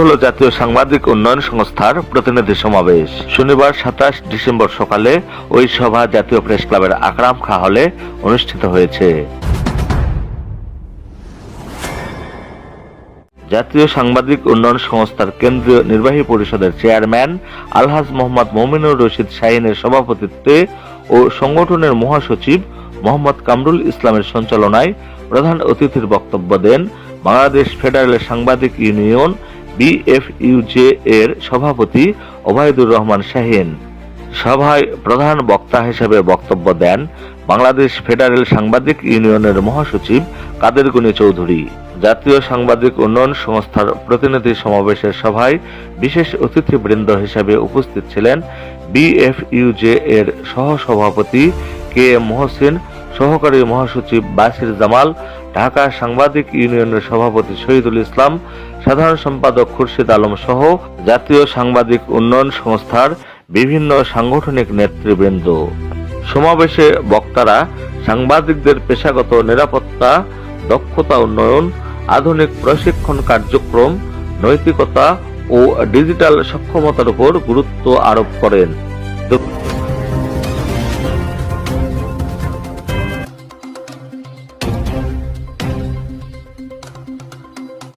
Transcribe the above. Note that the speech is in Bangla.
হল জাতীয় সাংবাদিক উন্নয়ন সংস্থার প্রতিনিধি সমাবেশ। শনিবার সাতাশ ডিসেম্বর সকালে ওই সভা জাতীয় প্রেস ক্লাবের আকরাম খা হলে অনুষ্ঠিত হয়েছে। জাতীয় সাংবাদিক উন্নয়ন সংস্থার কেন্দ্রীয় নির্বাহী পরিষদের চেয়ারম্যান আলহাজ মোহাম্মদ মোমিনুর রশিদ শাহিনের সভাপতিত্বে ও সংগঠনের মহাসচিব মোহাম্মদ কামরুল ইসলামের সঞ্চালনায় প্রধান অতিথির বক্তব্য দেন বাংলাদেশ ফেডারেল সাংবাদিক ইউনিয়ন বিএফইউজে এর সভাপতি ওবায়দুর রহমান শাহিন। সভায় প্রধান বক্তা হিসেবে বক্তব্য দেন বাংলাদেশ ফেডারেল সাংবাদিক ইউনিয়নের মহাসচিব কাদের গনি চৌধুরী। জাতীয় সাংবাদিক উন্নয়ন সংস্থার প্রতিনিধি সমাবেশের সভায় বিশেষ অতিথিবৃন্দ হিসেবে উপস্থিত ছিলেন বিএফইউজে এর সহসভাপতি কে এম মহসিন সহকারী মহাসচিব বাসির জামাল, ঢাকা সাংবাদিক ইউনিয়নের সভাপতি শহীদুল ইসলাম, সাধারণ সম্পাদক খুরশিদ আলম সহ জাতীয় সাংবাদিক উন্নয়ন সংস্থার বিভিন্ন সাংগঠনিক নেতৃবৃন্দ। সমাবেশে বক্তারা সাংবাদিকদের পেশাগত নিরাপত্তা, দক্ষতা উন্নয়ন, আধুনিক প্রশিক্ষণ কার্যক্রম, নৈতিকতা ও ডিজিটাল সক্ষমতার উপর গুরুত্ব আরোপ করেন।